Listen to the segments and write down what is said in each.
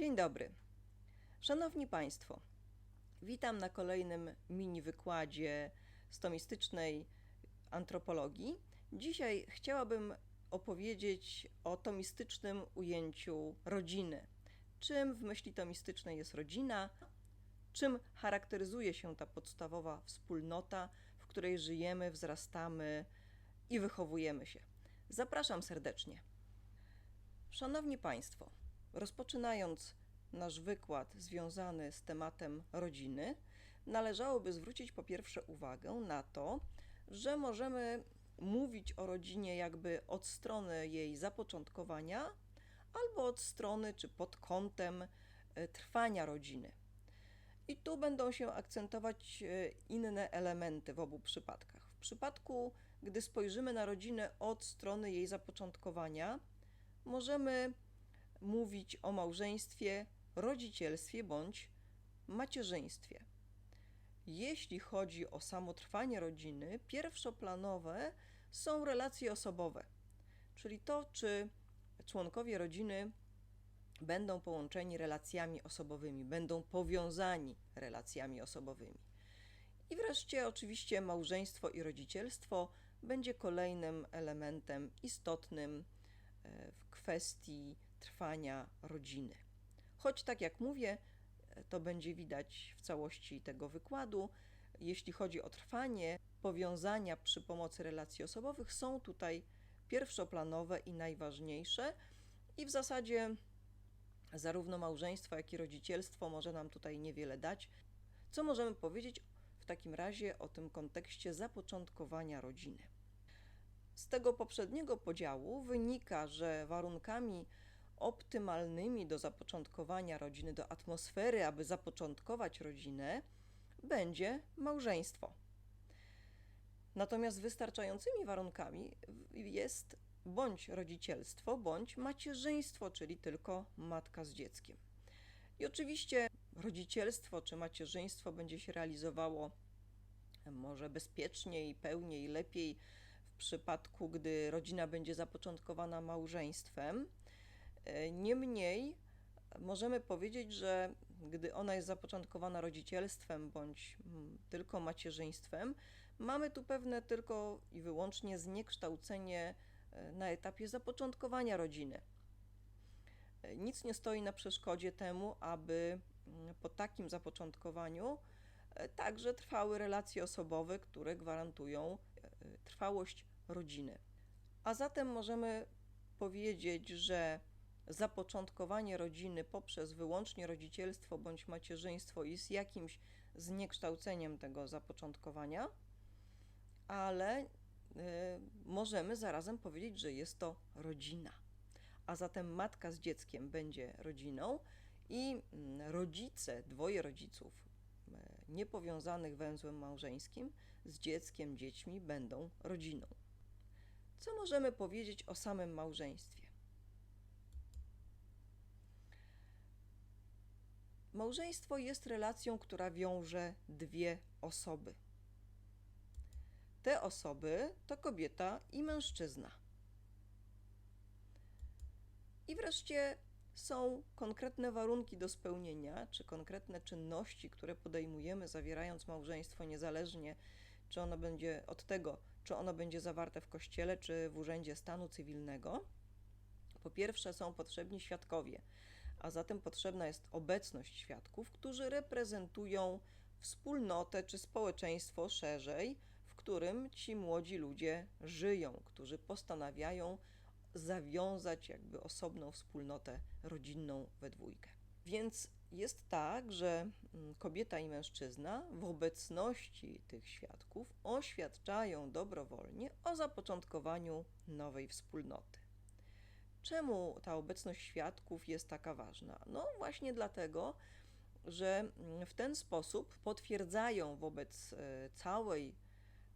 Dzień dobry. Szanowni Państwo, witam na kolejnym mini wykładzie stomistycznej antropologii. Dzisiaj chciałabym opowiedzieć o tomistycznym ujęciu rodziny. Czym w myśli tomistycznej jest rodzina? Czym charakteryzuje się ta podstawowa wspólnota, w której żyjemy, wzrastamy i wychowujemy się? Zapraszam serdecznie. Szanowni Państwo, rozpoczynając nasz wykład związany z tematem rodziny, należałoby zwrócić po pierwsze uwagę na to, że możemy mówić o rodzinie jakby od strony jej zapoczątkowania, albo od strony czy pod kątem e, trwania rodziny. I tu będą się akcentować e, inne elementy w obu przypadkach. W przypadku, gdy spojrzymy na rodzinę od strony jej zapoczątkowania, możemy mówić o małżeństwie, rodzicielstwie bądź macierzyństwie. Jeśli chodzi o samo trwanie rodziny, pierwszoplanowe są relacje osobowe, czyli to, czy członkowie rodziny będą połączeni relacjami osobowymi, będą powiązani relacjami osobowymi. I wreszcie, oczywiście, małżeństwo i rodzicielstwo będzie kolejnym elementem istotnym e, w kwestii trwania rodziny. Choć, tak jak mówię, e, to będzie widać w całości tego wykładu, jeśli chodzi o trwanie, powiązania przy pomocy relacji osobowych są tutaj pierwszoplanowe i najważniejsze, i w zasadzie zarówno małżeństwo, jak i rodzicielstwo może nam tutaj niewiele dać. Co możemy powiedzieć w takim razie o tym kontekście zapoczątkowania rodziny? Z tego poprzedniego podziału wynika, że warunkami optymalnymi do zapoczątkowania rodziny, do atmosfery, aby zapoczątkować rodzinę, będzie małżeństwo. Natomiast wystarczającymi warunkami jest bądź rodzicielstwo, bądź macierzyństwo, czyli tylko matka z dzieckiem. I oczywiście rodzicielstwo czy macierzyństwo będzie się realizowało może bezpieczniej, pełniej, lepiej w przypadku, gdy rodzina będzie zapoczątkowana małżeństwem. Niemniej możemy powiedzieć, że gdy ona jest zapoczątkowana rodzicielstwem bądź mm, tylko macierzyństwem, mamy tu pewne tylko i wyłącznie zniekształcenie e, na etapie zapoczątkowania rodziny. E, nic nie stoi na przeszkodzie temu, aby mm, po takim zapoczątkowaniu e, także trwały relacje osobowe, które gwarantują trwałość rodziny. A zatem możemy powiedzieć, że zapoczątkowanie rodziny poprzez wyłącznie rodzicielstwo bądź macierzyństwo jest jakimś zniekształceniem tego zapoczątkowania, ale y, możemy zarazem powiedzieć, że jest to rodzina. A zatem matka z dzieckiem będzie rodziną i mm, rodzice, dwoje rodziców y, niepowiązanych węzłem małżeńskim z dzieckiem, dziećmi będą rodziną. Co możemy powiedzieć o samym małżeństwie? Małżeństwo jest relacją, która wiąże dwie osoby. Te osoby to kobieta i mężczyzna. I wreszcie są konkretne warunki do spełnienia, czy konkretne czynności, które podejmujemy, zawierając małżeństwo, niezależnie czy ono będzie od tego, czy ono będzie zawarte w kościele, czy w urzędzie stanu cywilnego. Po pierwsze, są potrzebni świadkowie a zatem potrzebna jest obecność świadków, którzy reprezentują wspólnotę czy społeczeństwo szerzej, w którym ci młodzi ludzie żyją, którzy postanawiają zawiązać jakby osobną wspólnotę rodzinną we dwójkę. Więc jest tak, że mm, kobieta i mężczyzna w obecności tych świadków oświadczają dobrowolnie o zapoczątkowaniu nowej wspólnoty. Czemu ta obecność świadków jest taka ważna? No właśnie dlatego, że w ten sposób potwierdzają wobec e, całej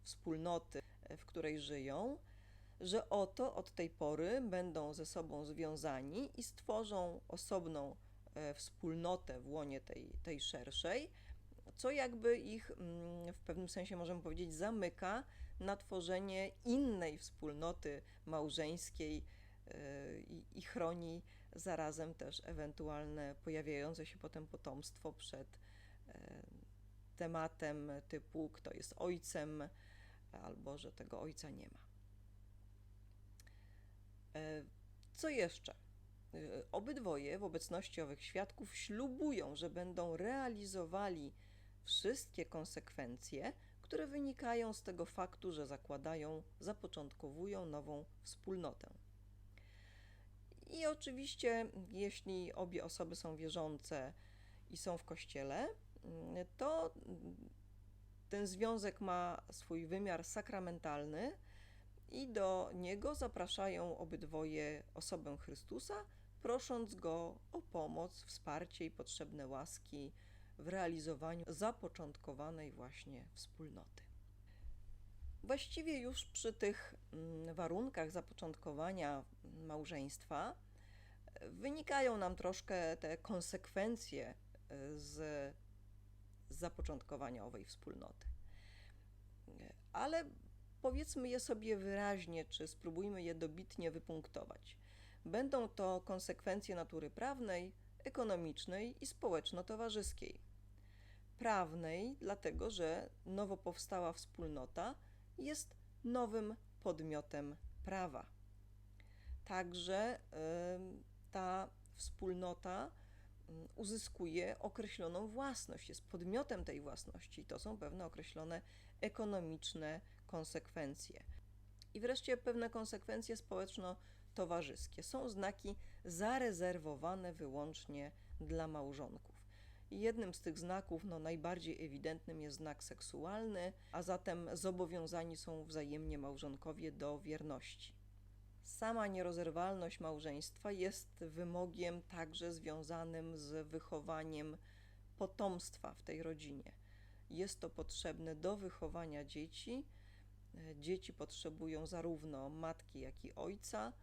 wspólnoty, e, w której żyją, że oto od tej pory będą ze sobą związani i stworzą osobną e, wspólnotę w łonie tej, tej szerszej, co jakby ich mm, w pewnym sensie możemy powiedzieć zamyka na tworzenie innej wspólnoty małżeńskiej i, i chroni zarazem też ewentualne pojawiające się potem potomstwo przed e, tematem typu kto jest ojcem, albo że tego ojca nie ma. E, Co jeszcze? Obydwoje w obecności owych świadków ślubują, że będą realizowali wszystkie konsekwencje, które wynikają z tego faktu, że zakładają, zapoczątkowują nową wspólnotę. I oczywiście, jeśli obie osoby są wierzące i są w kościele, to ten związek ma swój wymiar sakramentalny i do niego zapraszają obydwoje osobę Chrystusa, prosząc go o pomoc, wsparcie i potrzebne łaski w realizowaniu zapoczątkowanej właśnie wspólnoty. Właściwie już przy tych mm, warunkach zapoczątkowania małżeństwa e, wynikają nam troszkę te konsekwencje e, z, zapoczątkowania owej wspólnoty. E, Ale powiedzmy je sobie wyraźnie, czy spróbujmy je dobitnie wypunktować. Będą to konsekwencje natury prawnej, ekonomicznej i społeczno-towarzyskiej. Prawnej, dlatego że nowo powstała wspólnota jest nowym podmiotem prawa. Także ta wspólnota uzyskuje określoną własność, jest podmiotem tej własności. To są pewne określone ekonomiczne konsekwencje. I wreszcie pewne konsekwencje społeczno-towarzyskie. Są znaki zarezerwowane wyłącznie dla małżonków. Jednym z tych znaków, no najbardziej ewidentnym, jest znak seksualny, a zatem zobowiązani są wzajemnie małżonkowie do wierności. Sama nierozerwalność małżeństwa jest wymogiem także związanym z wychowaniem potomstwa w tej rodzinie. Jest to potrzebne do wychowania dzieci. Dzieci potrzebują zarówno matki, jak i ojca,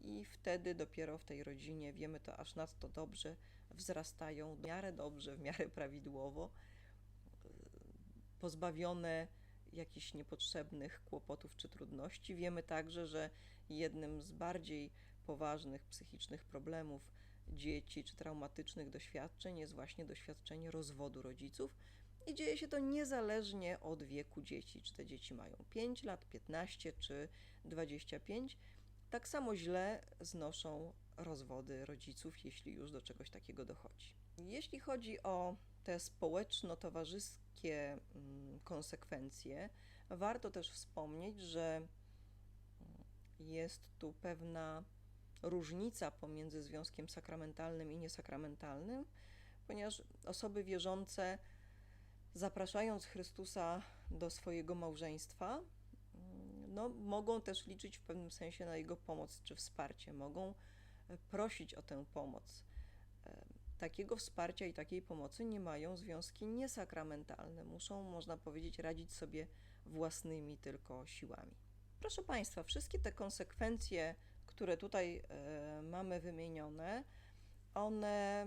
i wtedy dopiero w tej rodzinie wiemy to aż nadto dobrze, wzrastają w miarę dobrze, w miarę prawidłowo, pozbawione jakichś niepotrzebnych kłopotów czy trudności. Wiemy także, że jednym z bardziej poważnych psychicznych problemów dzieci czy traumatycznych doświadczeń jest właśnie doświadczenie rozwodu rodziców. I dzieje się to niezależnie od wieku dzieci, czy te dzieci mają 5 lat, 15 czy 25. Tak samo źle znoszą rozwody rodziców, jeśli już do czegoś takiego dochodzi. Jeśli chodzi o te społeczno-towarzyskie mm, konsekwencje, warto też wspomnieć, że mm, jest tu pewna różnica pomiędzy związkiem sakramentalnym i niesakramentalnym, ponieważ osoby wierzące, zapraszając Chrystusa do swojego małżeństwa, mm, no, mogą też liczyć w pewnym sensie na Jego pomoc czy wsparcie, mogą prosić o tę pomoc. E, Takiego wsparcia i takiej pomocy nie mają związki niesakramentalne. Muszą, można powiedzieć, radzić sobie własnymi tylko siłami. Proszę Państwa, wszystkie te konsekwencje, które tutaj e, mamy wymienione, one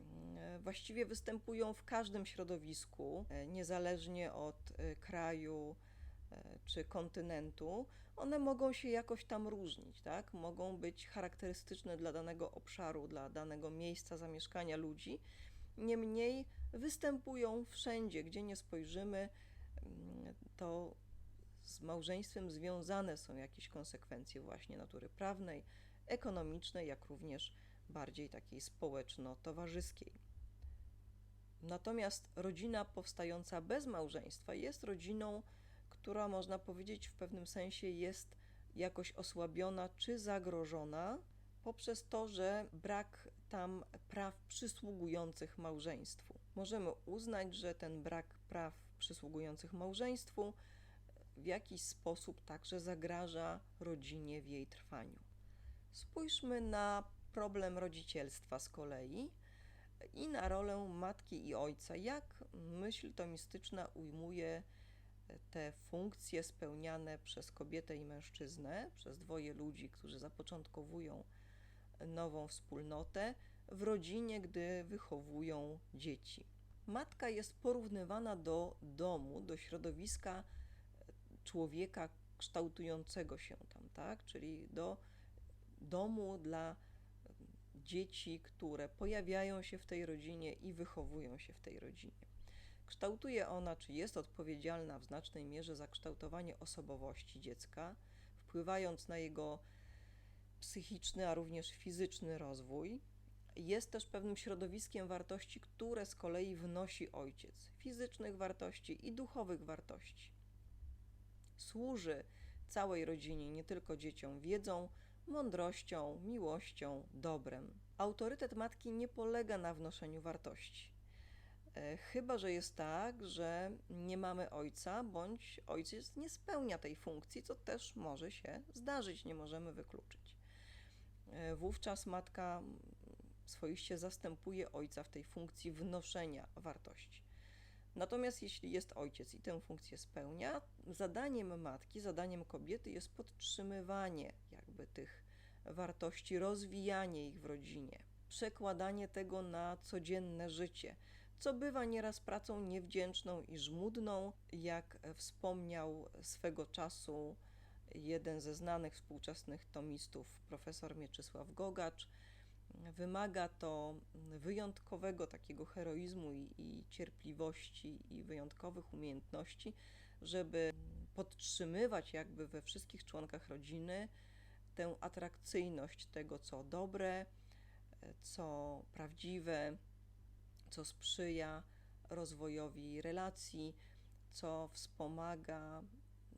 mm, właściwie występują w każdym środowisku, e, niezależnie od kraju czy kontynentu. One mogą się jakoś tam różnić, tak? Mogą być charakterystyczne dla danego obszaru, dla danego miejsca zamieszkania ludzi. Niemniej występują wszędzie, gdzie nie spojrzymy, mm, to z małżeństwem związane są jakieś konsekwencje właśnie natury prawnej, ekonomicznej, jak również bardziej takiej społeczno-towarzyskiej. Natomiast rodzina powstająca bez małżeństwa jest rodziną, która można powiedzieć w pewnym sensie jest jakoś osłabiona czy zagrożona poprzez to, że brak tam praw przysługujących małżeństwu. Możemy uznać, że ten brak praw przysługujących małżeństwu w jakiś sposób także zagraża rodzinie w jej trwaniu. Spójrzmy na problem rodzicielstwa z kolei i na rolę matki i ojca. Jak myśl tomistyczna ujmuje te funkcje spełniane przez kobietę i mężczyznę, przez dwoje ludzi, którzy zapoczątkowują nową wspólnotę w rodzinie, gdy wychowują dzieci. Matka jest porównywana do domu, do środowiska człowieka kształtującego się tam, tak? Czyli do domu dla dzieci, które pojawiają się w tej rodzinie i wychowują się w tej rodzinie. Kształtuje ona, czy jest odpowiedzialna w znacznej mierze za kształtowanie osobowości dziecka, wpływając na jego psychiczny, a również fizyczny rozwój. Jest też pewnym środowiskiem wartości, które z kolei wnosi ojciec fizycznych wartości i duchowych wartości. Służy całej rodzinie, nie tylko dzieciom, wiedzą, mądrością, miłością, dobrem. Autorytet matki nie polega na wnoszeniu wartości. E, chyba, że jest tak, że nie mamy ojca, bądź ojciec nie spełnia tej funkcji, co też może się zdarzyć, nie możemy wykluczyć. E, wówczas matka swoiście zastępuje ojca w tej funkcji wnoszenia wartości. Natomiast jeśli jest ojciec i tę funkcję spełnia, zadaniem matki, zadaniem kobiety jest podtrzymywanie jakby tych wartości, rozwijanie ich w rodzinie, przekładanie tego na codzienne życie, co bywa nieraz pracą niewdzięczną i żmudną, jak wspomniał swego czasu jeden ze znanych współczesnych tomistów, profesor Mieczysław Gogacz. Wymaga to wyjątkowego takiego heroizmu i, i cierpliwości i wyjątkowych umiejętności, żeby podtrzymywać jakby we wszystkich członkach rodziny tę atrakcyjność tego, co dobre, co prawdziwe, co sprzyja rozwojowi relacji, co wspomaga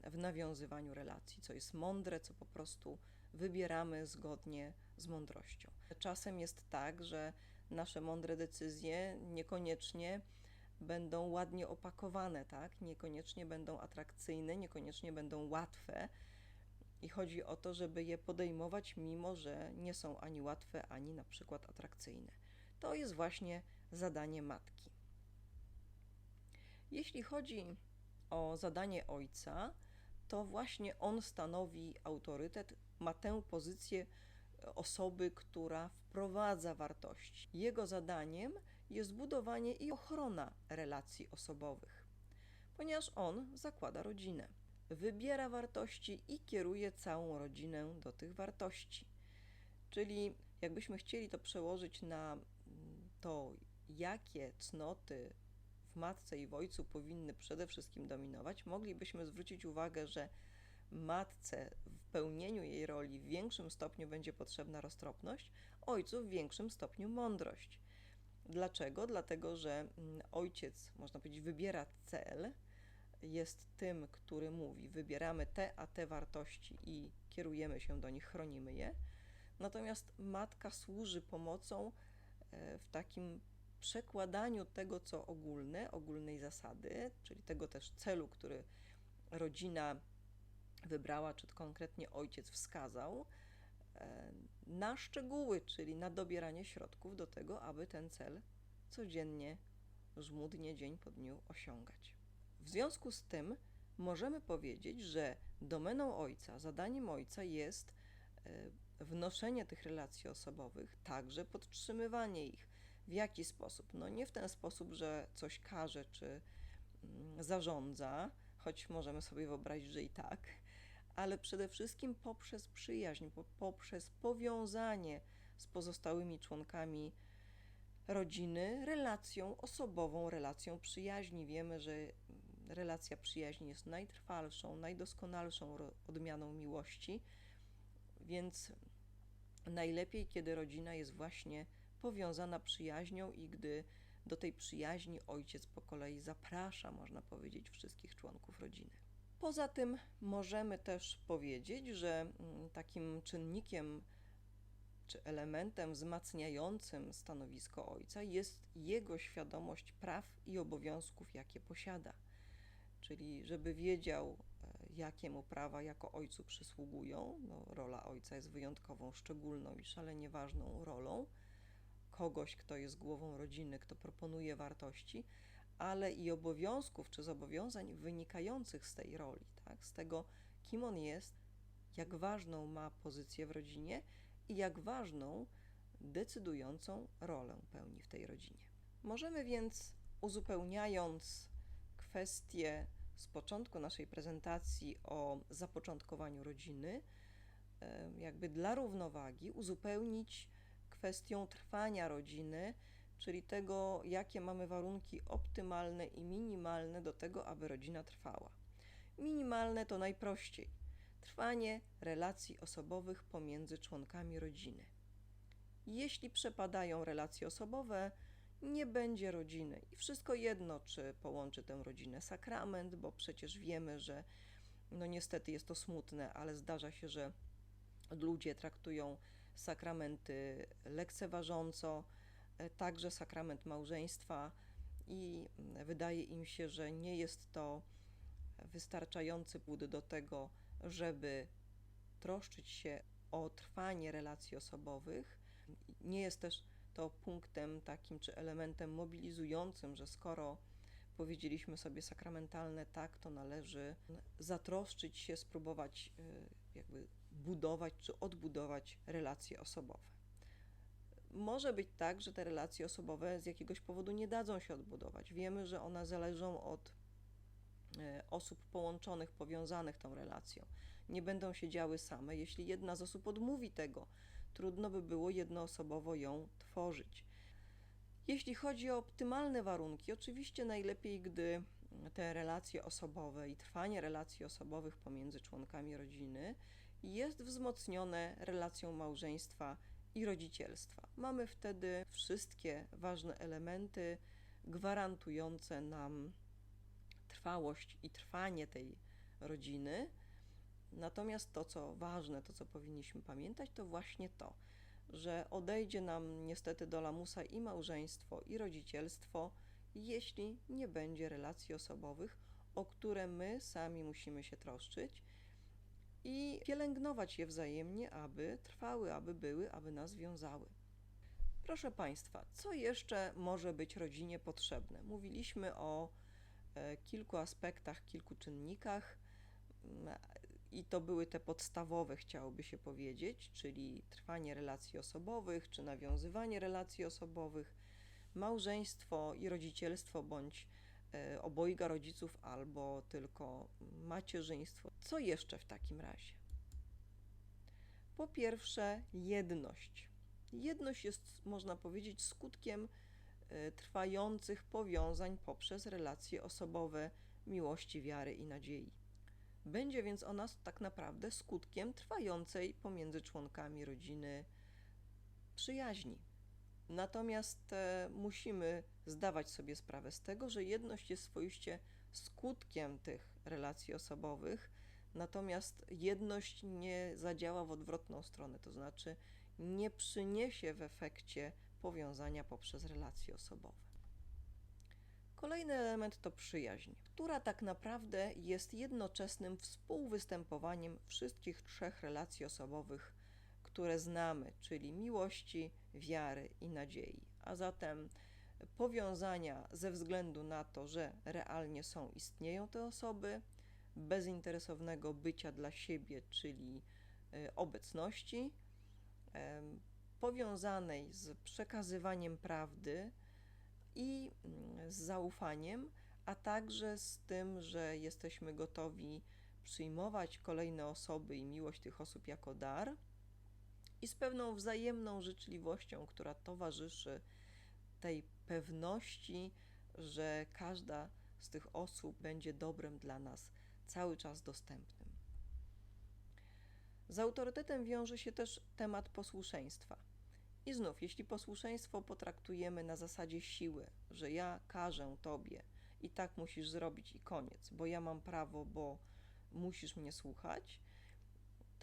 w nawiązywaniu relacji, co jest mądre, co po prostu wybieramy zgodnie z mądrością. Czasem jest tak, że nasze mądre decyzje niekoniecznie będą ładnie opakowane, tak? Niekoniecznie będą atrakcyjne, niekoniecznie będą łatwe. I chodzi o to, żeby je podejmować, mimo że nie są ani łatwe, ani na przykład atrakcyjne. To jest właśnie zadanie matki. Jeśli chodzi o zadanie ojca, to właśnie on stanowi autorytet, ma tę pozycję osoby, która wprowadza wartości. Jego zadaniem jest budowanie i ochrona relacji osobowych, ponieważ on zakłada rodzinę, wybiera wartości i kieruje całą rodzinę do tych wartości. Czyli jakbyśmy chcieli to przełożyć na to, jakie cnoty w matce i w ojcu powinny przede wszystkim dominować, moglibyśmy zwrócić uwagę, że matce w pełnieniu jej roli w większym stopniu będzie potrzebna roztropność, ojcu w większym stopniu mądrość. Dlaczego? Dlatego, że mm, ojciec, można powiedzieć, wybiera cel, jest tym, który mówi: wybieramy te a te wartości i kierujemy się do nich, chronimy je. Natomiast matka służy pomocą e, w takim przekładaniu tego, co ogólne, ogólnej zasady, czyli tego też celu, który rodzina wybrała, czy konkretnie ojciec wskazał, e, na szczegóły, czyli na dobieranie środków do tego, aby ten cel codziennie, żmudnie, dzień po dniu osiągać. W związku z tym możemy powiedzieć, że domeną ojca, zadaniem ojca jest e, wnoszenie tych relacji osobowych, także podtrzymywanie ich. W jaki sposób? No nie w ten sposób, że coś każe czy mm, zarządza, choć możemy sobie wyobrazić, że i tak, ale przede wszystkim poprzez przyjaźń, poprzez powiązanie z pozostałymi członkami rodziny relacją osobową, relacją przyjaźni. Wiemy, że relacja przyjaźni jest najtrwalszą, najdoskonalszą odmianą miłości, więc najlepiej, kiedy rodzina jest właśnie powiązana przyjaźnią i gdy do tej przyjaźni ojciec po kolei zaprasza, można powiedzieć, wszystkich członków rodziny. Poza tym możemy też powiedzieć, że mm, takim czynnikiem czy elementem wzmacniającym stanowisko ojca jest jego świadomość praw i obowiązków, jakie posiada. Czyli, żeby wiedział, e, jakie mu prawa jako ojcu przysługują. No, rola ojca jest wyjątkową, szczególną i szalenie ważną rolą kogoś, kto jest głową rodziny, kto proponuje wartości, ale i obowiązków czy zobowiązań wynikających z tej roli, tak? z tego, kim on jest, jak ważną ma pozycję w rodzinie i jak ważną, decydującą rolę pełni w tej rodzinie. Możemy więc, uzupełniając kwestię z początku naszej prezentacji o zapoczątkowaniu rodziny, e, jakby dla równowagi uzupełnić kwestią trwania rodziny, czyli tego, jakie mamy warunki optymalne i minimalne do tego, aby rodzina trwała. Minimalne to najprościej trwanie relacji osobowych pomiędzy członkami rodziny. Jeśli przepadają relacje osobowe, nie będzie rodziny i wszystko jedno, czy połączy tę rodzinę sakrament, bo przecież wiemy, że no niestety jest to smutne, ale zdarza się, że ludzie traktują sakramenty lekceważąco, e, także sakrament małżeństwa i mm, wydaje im się, że nie jest to wystarczający płód do tego, żeby troszczyć się o trwanie relacji osobowych. Nie jest też to punktem takim czy elementem mobilizującym, że skoro powiedzieliśmy sobie sakramentalne tak, to należy zatroszczyć się, spróbować y, jakby budować czy odbudować relacje osobowe. Może być tak, że te relacje osobowe z jakiegoś powodu nie dadzą się odbudować. Wiemy, że one zależą od y, osób połączonych, powiązanych tą relacją. Nie będą się działy same. Jeśli jedna z osób odmówi tego, trudno by było jednoosobowo ją tworzyć. Jeśli chodzi o optymalne warunki, oczywiście najlepiej, gdy te relacje osobowe i trwanie relacji osobowych pomiędzy członkami rodziny jest wzmocnione relacją małżeństwa i rodzicielstwa. Mamy wtedy wszystkie ważne elementy gwarantujące nam trwałość i trwanie tej rodziny. Natomiast to, co ważne, to, co powinniśmy pamiętać, to właśnie to, że odejdzie nam niestety do lamusa i małżeństwo, i rodzicielstwo, jeśli nie będzie relacji osobowych, o które my sami musimy się troszczyć i pielęgnować je wzajemnie, aby trwały, aby były, aby nas wiązały. Proszę Państwa, co jeszcze może być rodzinie potrzebne? Mówiliśmy o e, kilku aspektach, kilku czynnikach i to były te podstawowe, chciałoby się powiedzieć, czyli trwanie relacji osobowych, czy nawiązywanie relacji osobowych, małżeństwo i rodzicielstwo, bądź obojga rodziców, albo tylko macierzyństwo. Co jeszcze w takim razie? Po pierwsze, jedność. Jedność jest, można powiedzieć, skutkiem e, trwających powiązań poprzez relacje osobowe miłości, wiary i nadziei. Będzie więc ona tak naprawdę skutkiem trwającej pomiędzy członkami rodziny przyjaźni. Natomiast e, musimy zdawać sobie sprawę z tego, że jedność jest swoiście skutkiem tych relacji osobowych, natomiast jedność nie zadziała w odwrotną stronę, to znaczy nie przyniesie w efekcie powiązania poprzez relacje osobowe. Kolejny element to przyjaźń, która tak naprawdę jest jednoczesnym współwystępowaniem wszystkich trzech relacji osobowych, które znamy, czyli miłości, wiary i nadziei. A zatem powiązania ze względu na to, że realnie są, istnieją te osoby, bezinteresownego bycia dla siebie, czyli e, obecności, powiązanej z przekazywaniem prawdy, i mm, z zaufaniem, a także z tym, że jesteśmy gotowi przyjmować kolejne osoby i miłość tych osób jako dar i z pewną wzajemną życzliwością, która towarzyszy tej pewności, że każda z tych osób będzie dobrem dla nas cały czas dostępnym. Z autorytetem wiąże się też temat posłuszeństwa. I znów, jeśli posłuszeństwo potraktujemy na zasadzie siły, że ja każę tobie i tak musisz zrobić i koniec, bo ja mam prawo, bo musisz mnie słuchać,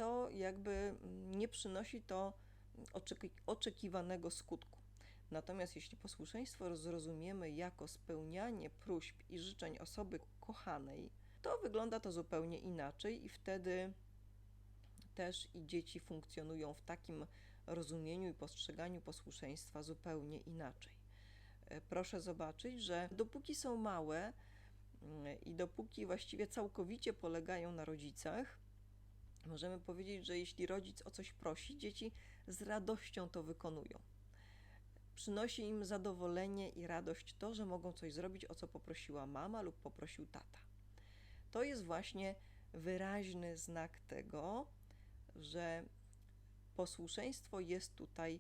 to jakby nie przynosi to oczeki oczekiwanego skutku. Natomiast jeśli posłuszeństwo zrozumiemy jako spełnianie próśb i życzeń osoby kochanej, to wygląda to zupełnie inaczej i wtedy też i dzieci funkcjonują w takim rozumieniu i postrzeganiu posłuszeństwa zupełnie inaczej. E, proszę zobaczyć, że dopóki są małe mm, i dopóki właściwie całkowicie polegają na rodzicach, możemy powiedzieć, że jeśli rodzic o coś prosi, dzieci z radością to wykonują. Przynosi im zadowolenie i radość to, że mogą coś zrobić, o co poprosiła mama lub poprosił tata. To jest właśnie wyraźny znak tego, że posłuszeństwo jest tutaj,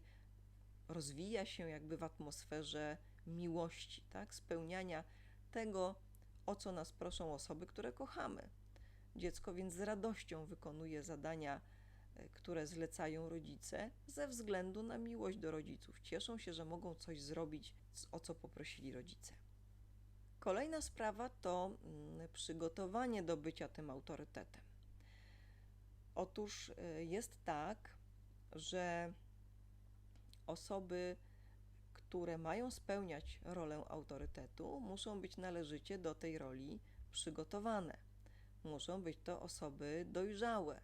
rozwija się jakby w atmosferze miłości, tak? spełniania tego, o co nas proszą osoby, które kochamy. Dziecko więc z radością wykonuje zadania, e, które zlecają rodzice, ze względu na miłość do rodziców. Cieszą się, że mogą coś zrobić, o co poprosili rodzice. Kolejna sprawa to mm, przygotowanie do bycia tym autorytetem. Otóż e, jest tak, że osoby, które mają spełniać rolę autorytetu, muszą być należycie do tej roli przygotowane. Muszą być to osoby dojrzałe,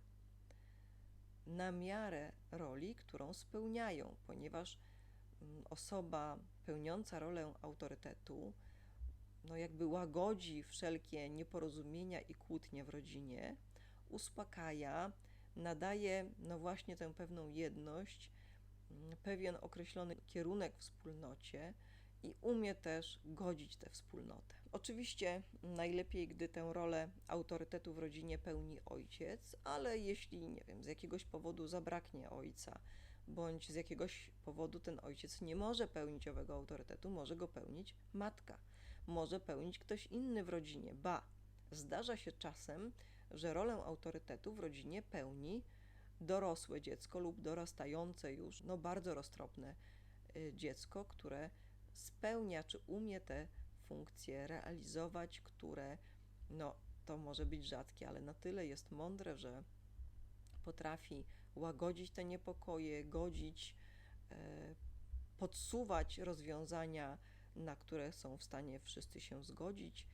na miarę roli, którą spełniają, ponieważ mm, osoba pełniąca rolę autorytetu, no jakby łagodzi wszelkie nieporozumienia i kłótnie w rodzinie, uspokaja, nadaje no właśnie tę pewną jedność, mm, pewien określony kierunek wspólnocie i umie też godzić tę wspólnotę. Oczywiście najlepiej, gdy tę rolę autorytetu w rodzinie pełni ojciec, ale jeśli, nie wiem, z jakiegoś powodu zabraknie ojca, bądź z jakiegoś powodu ten ojciec nie może pełnić owego autorytetu, może go pełnić matka, może pełnić ktoś inny w rodzinie. Ba, zdarza się czasem, że rolę autorytetu w rodzinie pełni dorosłe dziecko lub dorastające już, no bardzo roztropne y, dziecko, które spełnia czy umie te funkcje realizować, które no to może być rzadkie, ale na tyle jest mądre, że potrafi łagodzić te niepokoje, godzić, e, podsuwać rozwiązania, na które są w stanie wszyscy się zgodzić,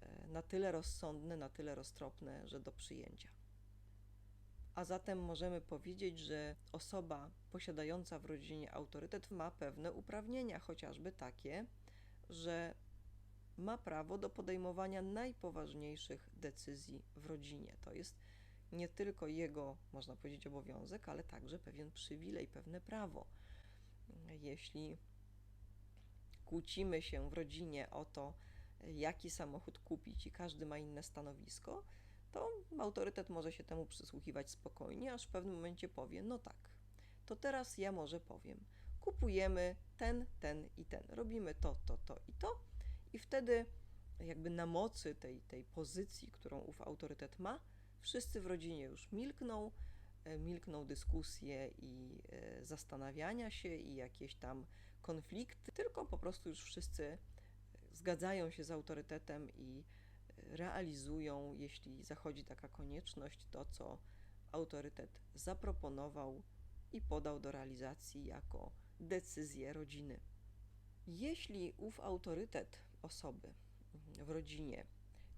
e, na tyle rozsądne, na tyle roztropne, że do przyjęcia. A zatem możemy powiedzieć, że osoba posiadająca w rodzinie autorytet ma pewne uprawnienia, chociażby takie, że ma prawo do podejmowania najpoważniejszych decyzji w rodzinie. To jest nie tylko jego, można powiedzieć, obowiązek, ale także pewien przywilej, pewne prawo. Jeśli kłócimy się w rodzinie o to, jaki samochód kupić, i każdy ma inne stanowisko, to autorytet może się temu przysłuchiwać spokojnie, aż w pewnym momencie powie: No tak, to teraz ja może powiem. Kupujemy ten, ten i ten. Robimy to, to, to i to. I wtedy, jakby na mocy tej, tej pozycji, którą ów autorytet ma, wszyscy w rodzinie już milkną, e, milkną dyskusje i e, zastanawiania się i jakieś tam konflikty, tylko po prostu już wszyscy zgadzają się z autorytetem i realizują, jeśli zachodzi taka konieczność, to co autorytet zaproponował i podał do realizacji jako decyzję rodziny. Jeśli ów autorytet osoby w rodzinie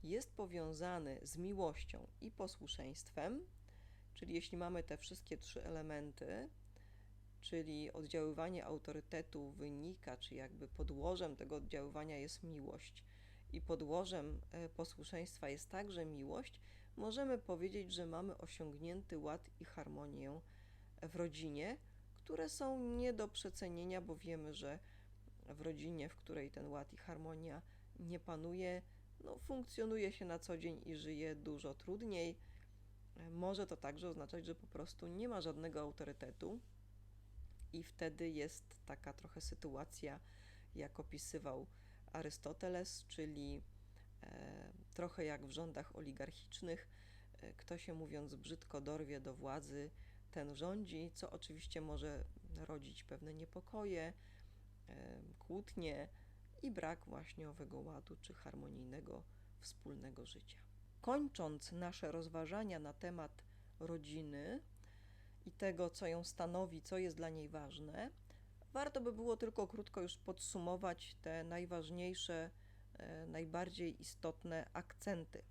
jest powiązany z miłością i posłuszeństwem, czyli jeśli mamy te wszystkie trzy elementy, czyli oddziaływanie autorytetu wynika, czy jakby podłożem tego oddziaływania jest miłość i podłożem e, posłuszeństwa jest także miłość, możemy powiedzieć, że mamy osiągnięty ład i harmonię w rodzinie, które są nie do przecenienia, bo wiemy, że w rodzinie, w której ten ład i harmonia nie panuje, no, funkcjonuje się na co dzień i żyje dużo trudniej. Może to także oznaczać, że po prostu nie ma żadnego autorytetu, i wtedy jest taka trochę sytuacja, jak opisywał Arystoteles, czyli e, trochę jak w rządach oligarchicznych. E, kto się mówiąc brzydko dorwie do władzy, ten rządzi, co oczywiście może rodzić pewne niepokoje, e, kłótnie i brak właśnie owego ładu czy harmonijnego wspólnego życia. Kończąc nasze rozważania na temat rodziny i tego, co ją stanowi, co jest dla niej ważne, warto by było tylko krótko już podsumować te najważniejsze, e, najbardziej istotne akcenty.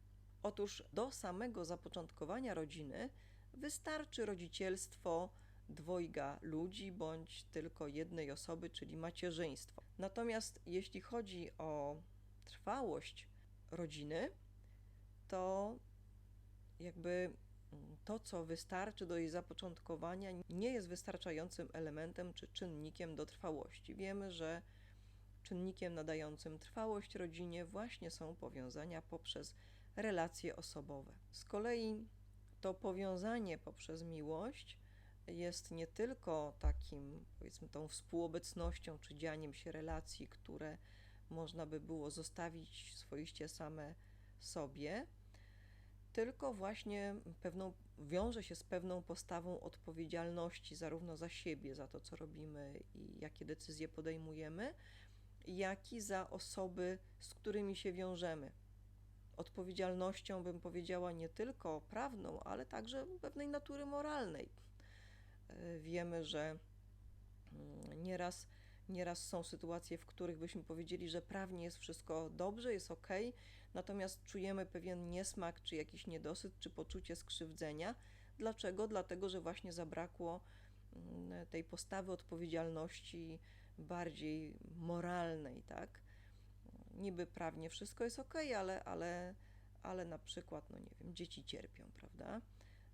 Otóż do samego zapoczątkowania rodziny wystarczy rodzicielstwo dwojga ludzi bądź tylko jednej osoby, czyli macierzyństwo. Natomiast jeśli chodzi o trwałość rodziny, to jakby to, co wystarczy do jej zapoczątkowania, nie jest wystarczającym elementem czy czynnikiem do trwałości. Wiemy, że czynnikiem nadającym trwałość rodzinie właśnie są powiązania poprzez relacje osobowe. Z kolei to powiązanie poprzez miłość jest nie tylko takim, powiedzmy, tą współobecnością czy dzianiem się relacji, które można by było zostawić swoiście same sobie, tylko właśnie pewną, wiąże się z pewną postawą odpowiedzialności zarówno za siebie, za to, co robimy i jakie decyzje podejmujemy, jak i za osoby, z którymi się wiążemy. Odpowiedzialnością, bym powiedziała, nie tylko prawną, ale także pewnej natury moralnej. E, Wiemy, że mm, nieraz, nieraz są sytuacje, w których byśmy powiedzieli, że prawnie jest wszystko dobrze, jest ok, natomiast czujemy pewien niesmak, czy jakiś niedosyt, czy poczucie skrzywdzenia. Dlaczego? Dlatego, że właśnie zabrakło mm, tej postawy odpowiedzialności bardziej moralnej, tak? Niby prawnie wszystko jest ok, ale, ale, ale na przykład, no nie wiem, dzieci cierpią, prawda?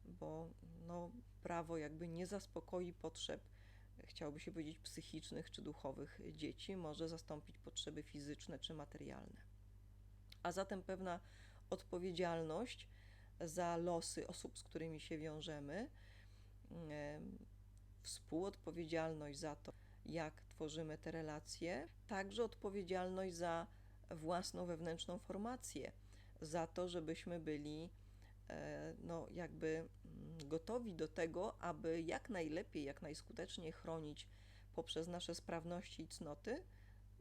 Bo no, prawo jakby nie zaspokoi potrzeb, chciałoby się powiedzieć, psychicznych czy duchowych dzieci, może zastąpić potrzeby fizyczne czy materialne. A zatem pewna odpowiedzialność za losy osób, z którymi się wiążemy, em, współodpowiedzialność za to, jak tworzymy te relacje, także odpowiedzialność za własną wewnętrzną formację, za to, żebyśmy byli e, no, jakby mm, gotowi do tego, aby jak najlepiej, jak najskuteczniej chronić poprzez nasze sprawności i cnoty,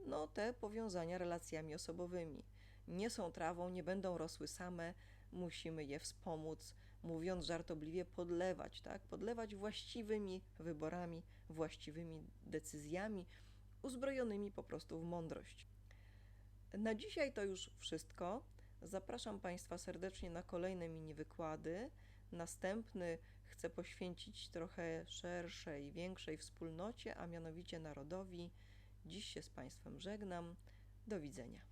no, te powiązania relacjami osobowymi. Nie są trawą, nie będą rosły same, musimy je wspomóc, mówiąc żartobliwie, podlewać, tak? Podlewać właściwymi wyborami, właściwymi decyzjami, uzbrojonymi po prostu w mądrość. Na dzisiaj to już wszystko. Zapraszam Państwa serdecznie na kolejne mini wykłady. Następny chcę poświęcić trochę szerszej, większej wspólnocie, a mianowicie narodowi. Dziś się z Państwem żegnam. Do widzenia.